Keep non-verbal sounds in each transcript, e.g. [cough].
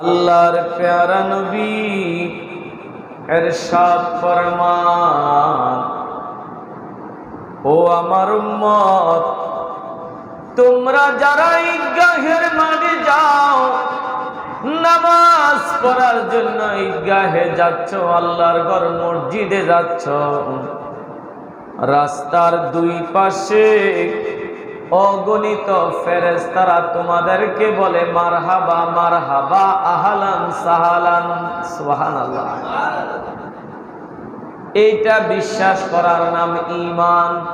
আল্লাহর প্যারা নবী এরশাদ ফরমান। ও আমার উম্মত, তোমরা যারা ঈদগাহের মাঠে যাও, নামাজ পড়ার জন্য ঈদগাহে যাচ্ছ, আল্লাহর ঘর মসজিদে যাচ্ছ। রাস্তার দুই পাশে অগণিত ফেরেস্তারা তোমাদেরকে বলে, মারহাবা মারহাবা, আহালান সাহালান। সুহান এইটা বিশ্বাস করার নাম ইমান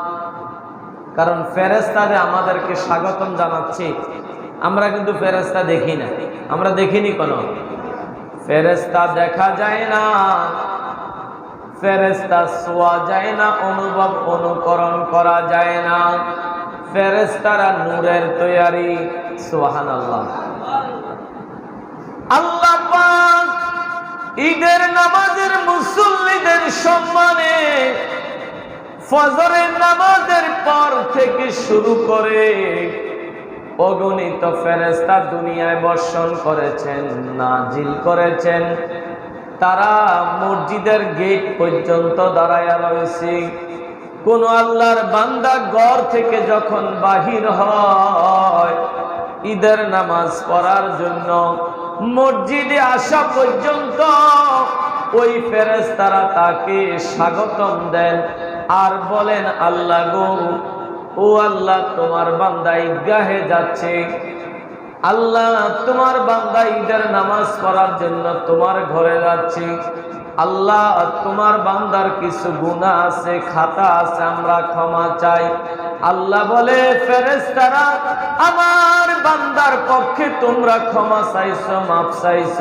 কারণ ফেরেস্তারে আমাদেরকে স্বাগতম জানাচ্ছে। আমরা কিন্তু ফেরেস্তা দেখি না। আমরা দেখিনি কোনো। ফেরেস্তা দেখা যায় না। ফেরেস্তা শোয়া যায় না। অনুভব অনুকরণ করা যায় না। ফেরেস্তারা নূরের তৈয়ারি সোহান আল্লাহ আল্লাহ ঈদের নামাজের মুসল্লিদের সম্মানে ফজরের নামাজের পর থেকে শুরু করে অগণিত ফেরেস্তা দুনিয়ায় বর্ষণ করেছেন, নাজিল করেছেন। তারা মসজিদের গেট পর্যন্ত দাঁড়াইয়া রয়েছে। কোন আল্লাহর বান্দা গড় থেকে যখন বাহির হয়, ঈদের নামাজ পড়ার জন্য মসজিদে আসা পর্যন্ত ওই ফেরেস্তারা তাকে স্বাগতম দেন আর বলেন, আল্লাহ গো, ও আল্লাহ, তোমার বান্দা ঈদগাহে যাচ্ছে। আল্লাহ, তোমার বান্দা ঈদের নামাজ পড়ার জন্য তোমার ঘরে যাচ্ছে। আল্লাহ তোমার বান্দার কিছু গুণা আছে, খাতা আছে, আমরা ক্ষমা চাই। আল্লাহ বলে ফেরেস্তারা আমার বান্দার পক্ষে তোমরা ক্ষমা চাইছ মাপ চাইছ।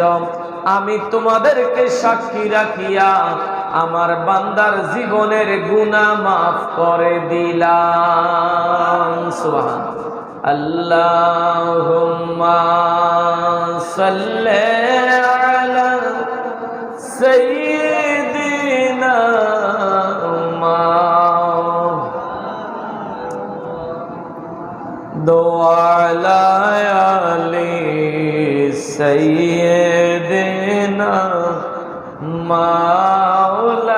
আমি তোমাদেরকে সাক্ষী রাখিয়া আমার বান্দার জীবনের গুণা মাফ করে দিলাম। সুবহান আল্লাহুম্মা সাল্লি আলা সাইয়্যিদিনা দোয়ালা আলি সাইয়্যিদিনা মাওলানা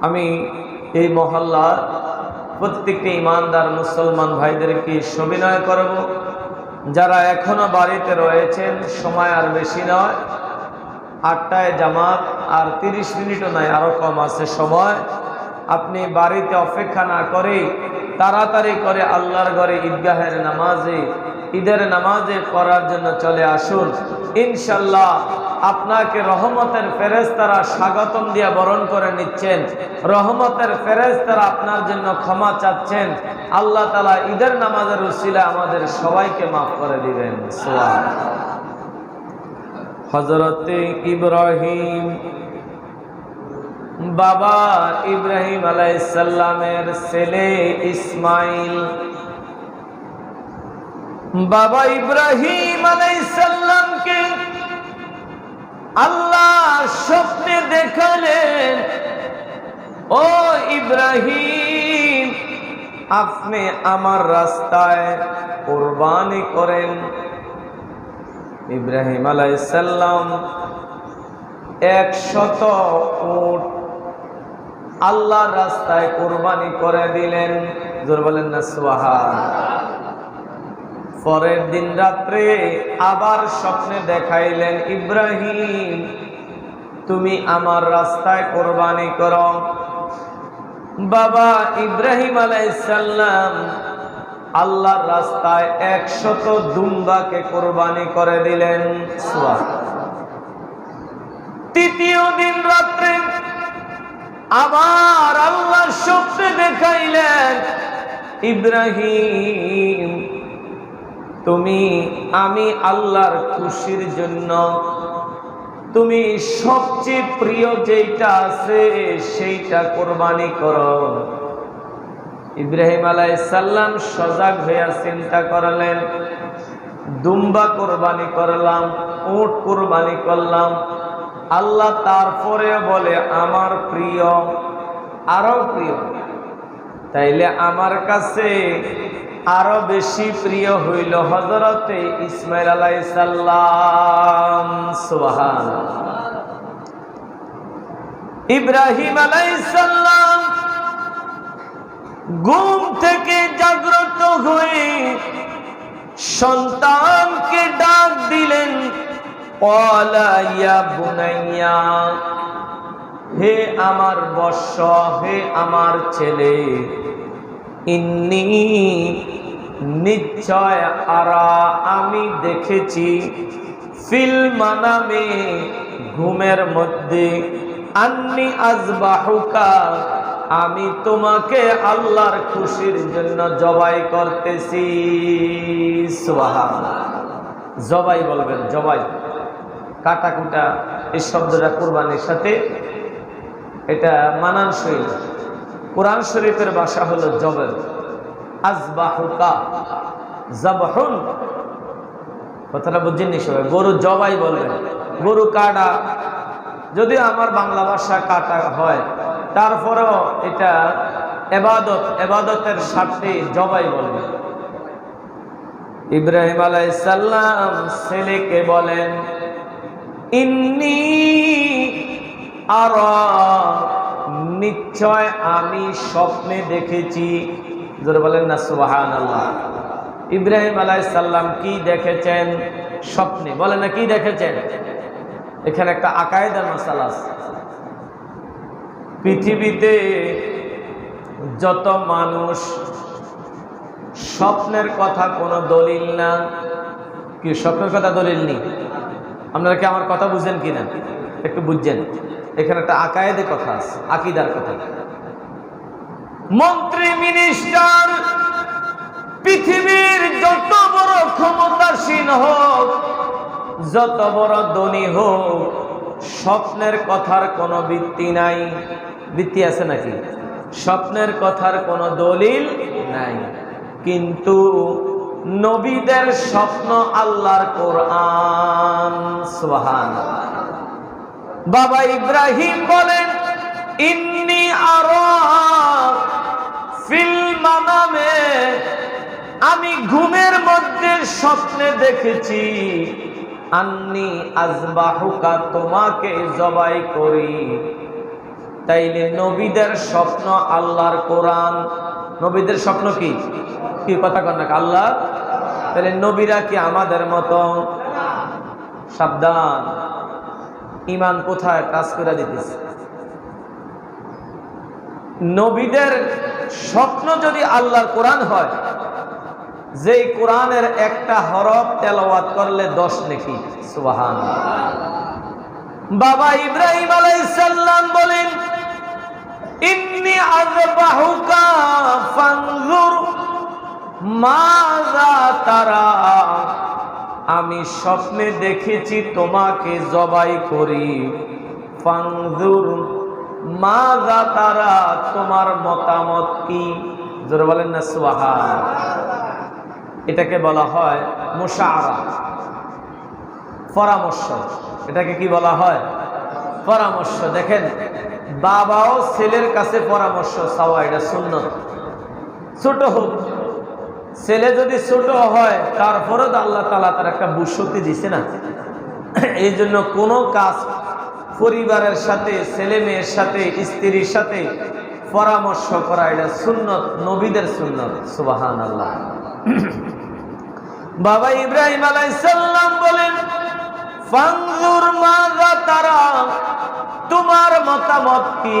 আমি এই মহল্লার প্রত্যেকটি ইমানদার মুসলমান ভাইদেরকে সবিনয় করব। যারা এখনও বাড়িতে রয়েছেন, সময় আর বেশি নয়। আটটায় জামাত, আর তিরিশ মিনিটও নয় আরও কম আছে সময়। আপনি বাড়িতে অপেক্ষা না করেই তাড়াতাড়ি করে আল্লাহর ঘরে ঈদগাহের নামাজে, ঈদের নামাজে পড়ার জন্য চলে আসুন। ইনশাল্লাহ আপনাকে রহমতের ফেরেস্তারা স্বাগতম দিয়ে বরণ করে নিচ্ছেন। রহমতের ফেরেস্তারা আপনার জন্য ক্ষমা চাচ্ছেন। আল্লাহ তালা ঈদের নামাজের উসিলা আমাদের সবাইকে মাফ করে দিবেন। হজরতে ইব্রাহিম, বাবা ইব্রাহিম আলাইসাল্লামের ছেলে ইসমাইল, বাবা ইব্রাহিম আলাইসাল্লামকে আল্লাহ স্বপ্নে দেখালেন, ও ইব্রাহিম, আপনি আমার রাস্তায় কোরবানি করেন। ইব্রাহিম আলাইসাল্লাম একশত উট আল্লাহ রাস্তায় কোরবানি করে দিলেন। জোর বলেন না সোহা পরের দিন রাত্রে আবার স্বপ্নে দেখাইলেন ইব্রাহিম, তুমি আমার রাস্তায় কোরবানি কর। বাবা ইব্রাহিম আলাইসাল্লাম আল্লাহর রাস্তায় একশত দুম্বাকে কোরবানি করে দিলেন। তৃতীয় দিন রাত্রে আবার আল্লাহ স্বপ্নে দেখাইলেন ইব্রাহিম। তুমি, আমি আল্লাহর খুশির জন্য। তুমি সবচেয়ে প্রিয় যেটা আছে, সেইটা কোরবানি করো। ইব্রাহিম আলাই সাল্লাম সজাগ হইয়া চিন্তা করলেন, দুম্বা কোরবানি করলাম, উট কোরবানি করলাম। আল্লাহ তারপরে বলে, আমার প্রিয়, আরও প্রিয়। তাইলে আমার কাছে আরও বেশি প্রিয় হইল হজরতে ইসমাইল আলাইসাল্লাম সুবহান ইব্রাহিম আলাইসাল্লাম ঘুম থেকে জাগ্রত হয়ে সন্তানকে ডাক দিলেন "ক্বালা ইয়া বুনাইয়া, হে আমার বর্ষ, হে আমার ছেলে ইন্নি নিশ্চয় আরা, আমি দেখেছি ফিল মানামে ঘুমের মধ্যে। আন্নি আজবাহুকা, আমি তোমাকে আল্লাহর খুশির জন্য জবাই করতেছি। জবাই বলবেন, জবাই। কাটাকুটা, এই শব্দটা কোরবানির সাথে, এটা মানানসই। কোরআন শরীফের ভাষা হলো জবের। আজবাহুকা, জবহুন। কথাটা বুঝছেন সবাই? গরু জবাই বলবেন গরু কাটা। যদি আমার বাংলা ভাষা কাটা হয়, তারপরেও এটা এবাদত, এবাদতের স্বার্থে জবাই বলবে ইব্রাহিম আলাইসাল্লাম ছেলেকে বলেন, ইন্নি আর নিশ্চয় আমি স্বপ্নে দেখেছি। জোরে বলেন না সুবাহান আল্লাহ ইব্রাহিম আলাইসাল্লাম কি দেখেছেন? স্বপ্নে। বলেন না, কি দেখেছেন? এখানে একটা আকায়দার মশালা আছে। পৃথিবীতে যত মানুষ, স্বপ্নের কথা কোনো দলিল না। কি, স্বপ্নের কথা দলিল নেই? আপনারা কি আমার কথা বুঝেন কিনা? একটু বুঝছেন? এখানে একটা আকায়েদে কথা আছে, আকিদার কথা। মন্ত্রী, মিনিস্টার, পৃথিবীর যত বড় ক্ষমতাসীন হোক, যত বড় ধনী হোক, স্বপ্নের কথার কোনো ভিত্তি নাই। ভিত্তি আছে নাকি? স্বপ্নের কথার কোনো দলিল নাই। কিন্তু নবীদের স্বপ্ন আল্লাহর কোরআন সুবহান বাবা ইব্রাহিম বলেন, ইন্নি আরা মানামে। আমি ঘুমের মধ্যে স্বপ্নে দেখেছি, আন্নি আজবাহুকা, তোমাকে জবাই করি। তাইলে নবীদের স্বপ্ন আল্লাহর কোরআন। নবীদের স্বপ্ন কি? কি কথা কন না, আল্লাহ? তাহলে নবীরা কি আমাদের মতো সাবধান। ইমান কোথায়? কাজ করে দিতেছে। নবীদের স্বপ্ন যদি আল্লাহর কোরআন হয়, যেই কোরআনের একটা হরফ তেলাওয়াত করলে দশ নাকি সুবাহান বাবা ইব্রাহিম আলাইসাল্লাম বলেন, ইন্নি আযবাহুকা ফানজুর মাযা তারা আমি স্বপ্নে দেখেছি তোমাকে জবাই করি। ফানজুর, মাযা তারা তোমার মতামত কি? জোরে বলেন না সুবহান এটাকে বলা হয় মুশাআরা, পরামর্শ। এটাকে কি বলা হয়? পরামর্শ। দেখেন, বাবাও ছেলের কাছে পরামর্শ চাওয়া, এটা সুন্নত। ছোট হোক ছেলে যদি ছোট হয়, তারপরেও আল্লাহ তালা তার একটা বুসতি দিছে না। এই জন্য কোনো কাজ পরিবারের সাথে, ছেলে মেয়ের সাথে, স্ত্রীর সাথে পরামর্শ করা এটা সুন্নত, নবীদের সুন্নত সুবাহান আল্লাহ [clears throat] বাবা ইব্রাহিম আলাইসাল্লাম বলেন ফাংজুর মাজা তারা, তোমার মতামত কি?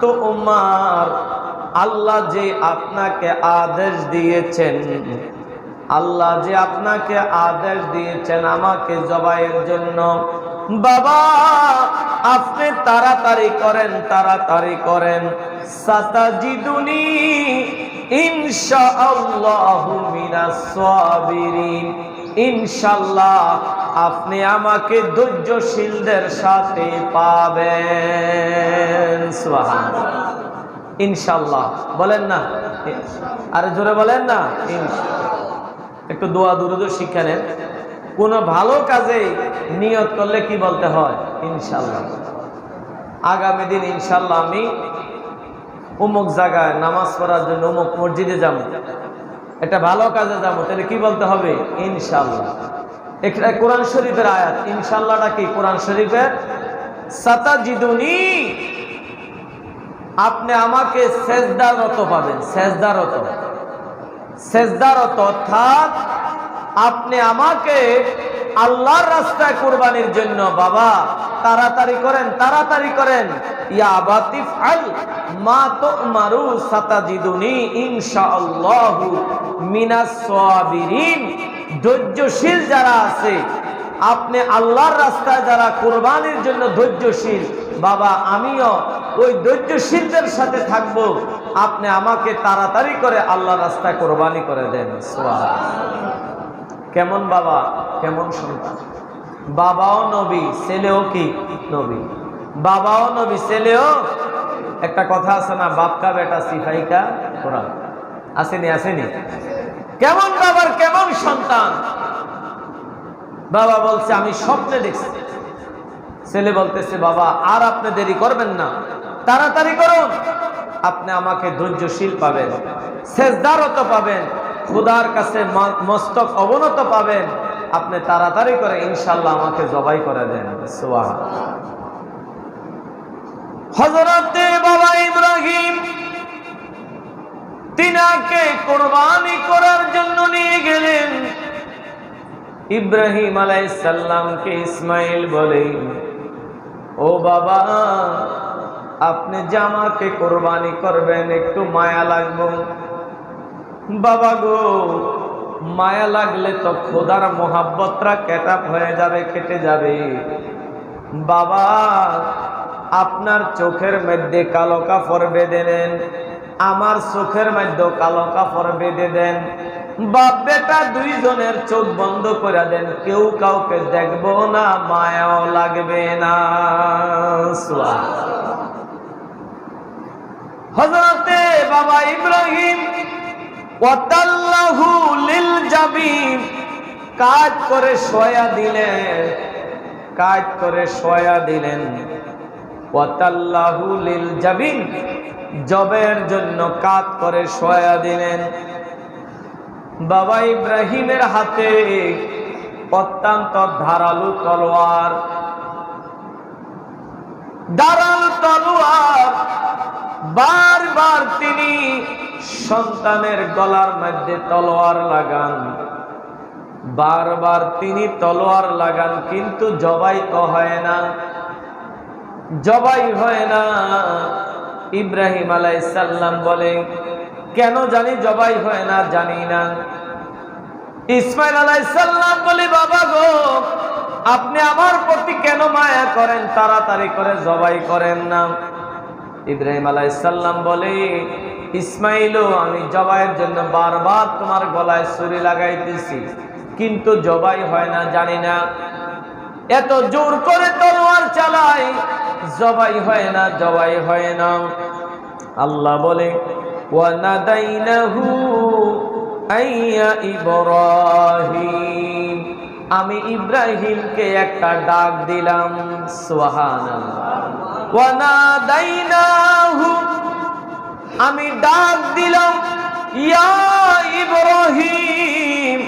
তো উমার, আল্লাহ যে আপনাকে আদেশ দিয়েছেন, আল্লাহ যে আপনাকে আদেশ দিয়েছেন আমাকে জবাইয়ের জন্য। বাবা, আপনি তাড়াতাড়ি করেন তাড়াতাড়ি করেন। সাতাজিদুনি ইনশাআল্লাহু মিনাস সাবিরিন। ইনশাআল্লাহ আপনি আমাকে ধৈর্যশীলদের সাথে পাবেন। ইনশাল্লাহ বলেন না। আরে জোরে বলেন না। একটু দোয়া, দুরুদ শিক্ষা নেন। কোনো ভালো কাজে নিয়ত করলে কি বলতে হয়? ইনশাল্লাহ আগামী দিন ইনশাল্লাহ আমি অমুক জায়গায় নামাজ পড়ার জন্য অমুক মসজিদে যাব। একটা ভালো কাজে যাব। তাহলে কি বলতে হবে? ইনশাল্লাহ একটা কোরআন শরীফের আয়াত। ইনশাল্লাহটা কি? কোরআন শরীফের সাতাজিদুনি। আপনি আমাকে সেজদারত পাবেন, সেজদারত। সেজদারত অর্থাৎ আপনি আমাকে আল্লাহর রাস্তায় কুরবানির জন্য, বাবা, তাড়াতাড়ি করেন তাড়াতাড়ি করেন। ইয়া বাতিফ আল মা তুমারু সাতাজিদুনি ইনশাআল্লাহু মিনাস সাবিরিন। ধৈর্যশীল যারা আছে, আপনি আল্লাহর রাস্তায় যারা কোরবানির জন্য ধৈর্যশীল, বাবা, আমিও ওই ধৈর্যশীলদের সাথে থাকব। আপনি আমাকে তাড়াতাড়ি করে আল্লাহর রাস্তায় কোরবানি করে দেন। কেমন বাবা? কেমন সন্তান? বাবাও নবী, ছেলেও কি? নবী। বাবাও নবী, ছেলেও? একটা কথা আছে না, বাপকা বেটা সিফাইকা কোরআন। আসেনি আসেনি? কেমন বাবার কেমন সন্তান? বাবা বলছে, আমি স্বপ্নে দেখছি। ছেলে বলতেছে, বাবা, আর আপনি দেরি করবেন না। তাড়াতাড়ি করুন। আপনি আমাকে ধৈর্যশীল পাবেন শেষদারত পাবেন, খুদার কাছে মস্তক অবনত পাবেন। আপনি তাড়াতাড়ি করে ইনশাল্লাহ আমাকে জবাই করে দেন। হজরতে বাবা ইব্রাহিম তিনাকে কোরবানি করার জন্য নিয়ে গেলেন ইব্রাহিম আলাইসাল্লামকে ইসমাইল বলে, ও বাবা, আপনি জামাকে কোরবানি করবেন, একটু মায়া লাগবো? বাবা গো, মায়া লাগলে তো খোদার মোহাব্বতরা কেটাপ হয়ে যাবে, কেটে যাবে। বাবা, আপনার চোখের মধ্যে কালো কাপড় বেঁধে নেন আমার চোখের মধ্যে কালো কাপড় বেঁধে দেন। বাপ বেটা দুইজনের চোখ বন্ধ করে দেন, কেউ কাউকে দেখব না, মায়াও লাগবে না। হজরতে বাবা ইব্রাহিম লিল কাজ করে সয়া দিলেন কাজ করে সয়া দিলেন। ওয়াতাল্লাহু লিল জাবিন, জবের জন্য কাজ করে সয়া দিলেন। বাবা ইব্রাহিমের হাতে অত্যন্ত ধারালু তলোয়ার। দারাল তলোয়ার, বারবার তিনি সন্তানের গলার মধ্যে তলোয়ার লাগান। বারবার তিনি তলোয়ার লাগান, কিন্তু জবাই তো হয় না। জবাই হয় না। ইব্রাহিম আলাইসাল্লাম বলে কেন জানি জবাই হয় না জানি না। ইসমাইল আলাইসাল্লাম বলি, বাবা গো, আপনি আমার প্রতি কেন মায়া করেন? তাড়াতাড়ি করে জবাই করেন না। ইব্রাহিম আলাইসাল্লাম বলে ইসমাইলও আমি জবাইয়ের জন্য বারবার তোমার গলায় ছুরি লাগাইতেছি, কিন্তু জবাই হয় না, জানি না। এত জোর করে তলোয়ার চালাই, জবাই হয় না, জবাই হয় না। আল্লাহ বলে ওয়ানাদাইনাহু আইয়া ইব্রাহিম। আমি ইব্রাহিমকে একটা ডাক দিলাম, সুবহানাল্লাহ। আমি ডাক দিলাম, ইয়া ইব্রাহিম,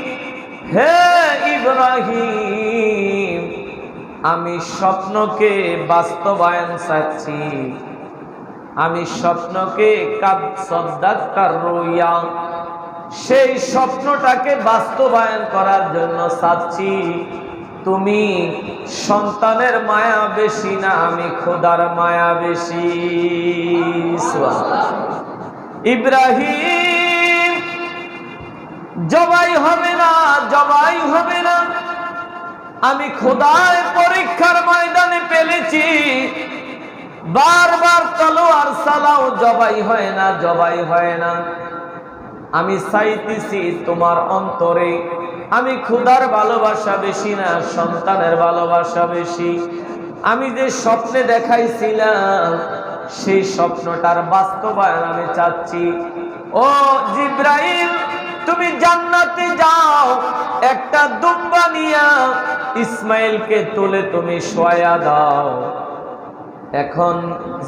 হে ইব্রাহিম। আমি স্বপ্নকে বাস্তবায়ন চাচ্ছি। আমি স্বপ্নকে রইয়া। সেই স্বপ্নটাকে বাস্তবায়ন করার জন্য চাচ্ছি, তুমি সন্তানের মায়া বেশি না, আমি খোদার মায়া বেশি। ইব্রাহিম, জবাই হবে না, জবাই হবে না। আমি খোদায় পরীক্ষার ময়দানে পেলেছি বারবার তলোয়ার সালাও, জবাই হয় না, জবাই হয় না। আমি চাইতেছি তোমার অন্তরে, আমি ক্ষুধার ভালোবাসা বেশি না, সন্তানের ভালোবাসা বেশি। আমি যে স্বপ্নে দেখাইছিলাম, সেই স্বপ্নটার বাস্তবায়ন আমি চাচ্ছি। ও জিব্রাইল, তুমি জান্নাতে যাও, একটা দুব্বা নিয়া ইসমাইলকে তুলে তুমি শোয়া দাও। এখন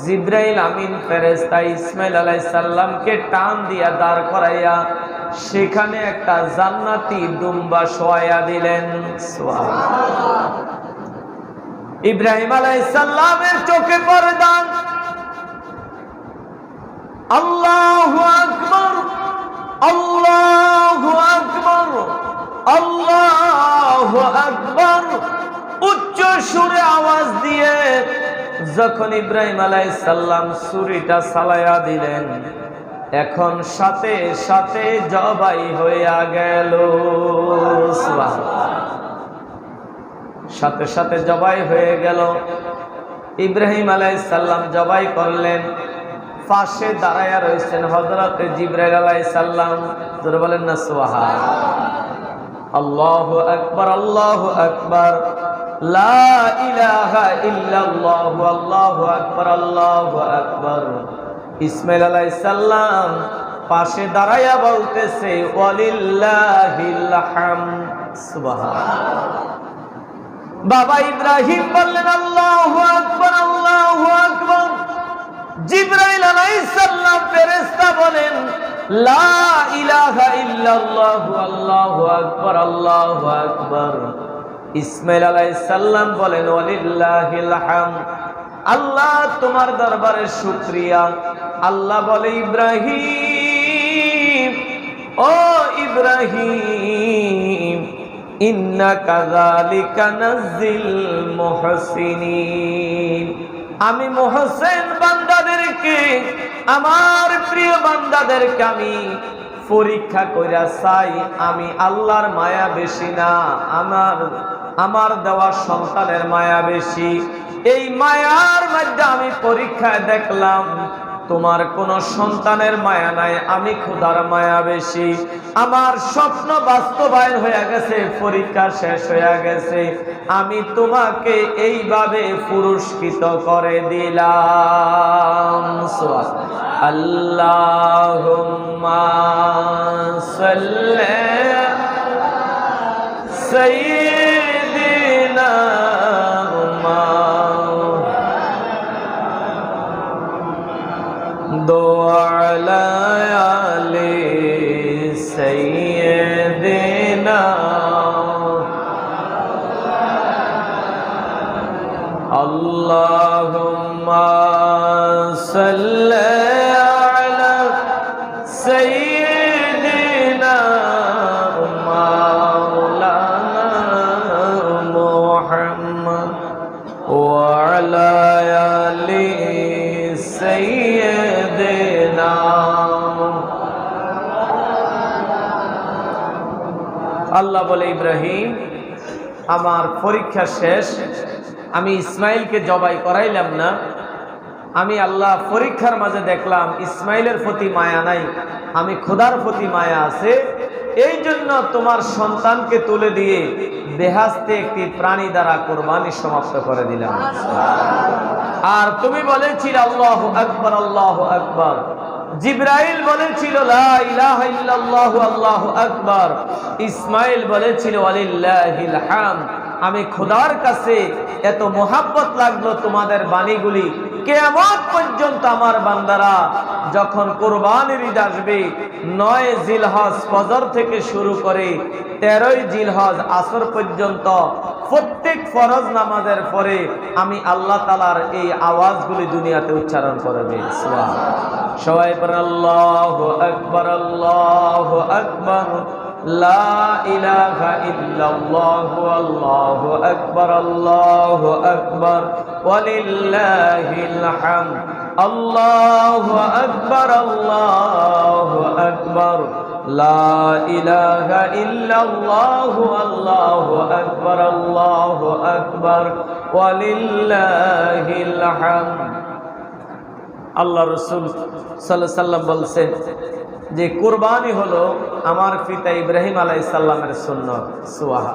জিব্রাইল আমিন ফেরেস্তা ইসমাইল আলাই সাল্লামকে টান দিয়া দাঁড় করাইয়া সেখানে একটা জান্নাতি দুম্বা শোয়া দিলেন। ইব্রাহিম আলাই সাল্লামের চোখে পরদান আল্লাহ আকবর আল্লাহ আকবর আল্লাহ আকবর। উচ্চ সুরে আওয়াজ দিয়ে যখন ইব্রাহিম আলাই সাল্লাম সুরিটা সালাইয়া দিলেন, এখন সাথে সাথে জবাই হইয়া গেল। সাথে সাথে জবাই হয়ে গেল। ইব্রাহিম আলাই সাল্লাম জবাই করলেন। পাশে দাঁড়াইয়া রয়েছেন হজরত জিব্রাইল আলাই সাল্লাম তোর বলেন না সোহা আল্লাহ আকবর আল্লাহ আকবর। লা ইলাহা ইল্লাল্লাহু, আল্লাহু আকবার আল্লাহু আকবার। ইসমাইল আলাইহিস পাশে দাঁড়ায়া বলতেছে, ওয়ালিল্লাহিল বাবা ইব্রাহিম বললেন, আল্লাহু আকবার আল্লাহু আকবার। জিব্রাইল আলাইহিস ফেরেশতা বলেন, লা ইলাহা ইল্লাল্লাহু, আল্লাহু আকবার আল্লাহু আকবার। ইসমাইল আলাইসাল্লাম বলেন আল্লাহ তোমার দরবারে শুক্রিয়া। আল্লাহ বলে, ইব্রাহিম, ও ইব্রাহিম ইন্না কাযালিকা নাজিল মুহসিনিন। আমি মোহসেন বান্দাদেরকে, আমার প্রিয় বান্দাদেরকে আমি পরীক্ষা কইরা চাই, আমি আল্লাহর মায়া বেশি না, আমার আমার দেওয়া সন্তানের মায়া বেশি। এই মায়ার মধ্যে আমি পরীক্ষায় দেখলাম, তোমার কোন সন্তানের মায়া নাই, আমি ক্ষুধার মায়া বেশি। আমার স্বপ্ন বাস্তবায়ন হয়ে গেছে, পরীক্ষা শেষ হয়ে গেছে। আমি তোমাকে এইভাবে পুরস্কৃত করে দিলাম। আল্লাহ بينهما دو على علي سيدنا اللهم আল্লাহ বলে, ইব্রাহিম, আমার পরীক্ষা শেষ। আমি ইসমাইলকে জবাই করাইলাম না। আমি আল্লাহ পরীক্ষার মাঝে দেখলাম, ইসমাইলের প্রতি মায়া নাই। আমি খোদার প্রতি মায়া আছে। এই জন্য তোমার সন্তানকে তুলে দিয়ে দেহাস্তে একটি প্রাণী দ্বারা কোরবানি সমাপ্ত করে দিলাম। আর তুমি বলেছিল, আল্লাহ আকবর আল্লাহ আকবর। জিব্রাইল বলেছিল আল্লাহ আকবর। ইসমাইল বলেছিল আমি খোদার কাছে এত মোহাব্বত লাগল তোমাদের বাণীগুলি। কেমন পর্যন্ত আমার বান্দারা যখন কোরবানির ঈদ আসবে, নয় জিলহজ ফজর থেকে শুরু করে তেরোই জিলহজ আসর পর্যন্ত প্রত্যেক ফরজ নামাজের পরে আমি আল্লাহ তালার এই আওয়াজগুলি দুনিয়াতে উচ্চারণ করবে সবাই পরে আল্লাহ আকবর আল্লাহ আকবর লা ইলাহা ইল্লাল্লাহু আল্লাহু আকবার আল্লাহু আকবার ওয়ালিল্লাহিল হামদ আল্লাহু আকবার আল্লাহু আকবার লা ইলাহা ইল্লাল্লাহু আল্লাহু আকবার আল্লাহু আকবার ওয়ালিল্লাহিল হামদ আল্লাহ রসুল সাল্লাহ সাল্লাম বলছেন যে কোরবানি হলো আমার পিতা ইব্রাহিম আলাইসাল্লামের সুন্নত সুয়াহা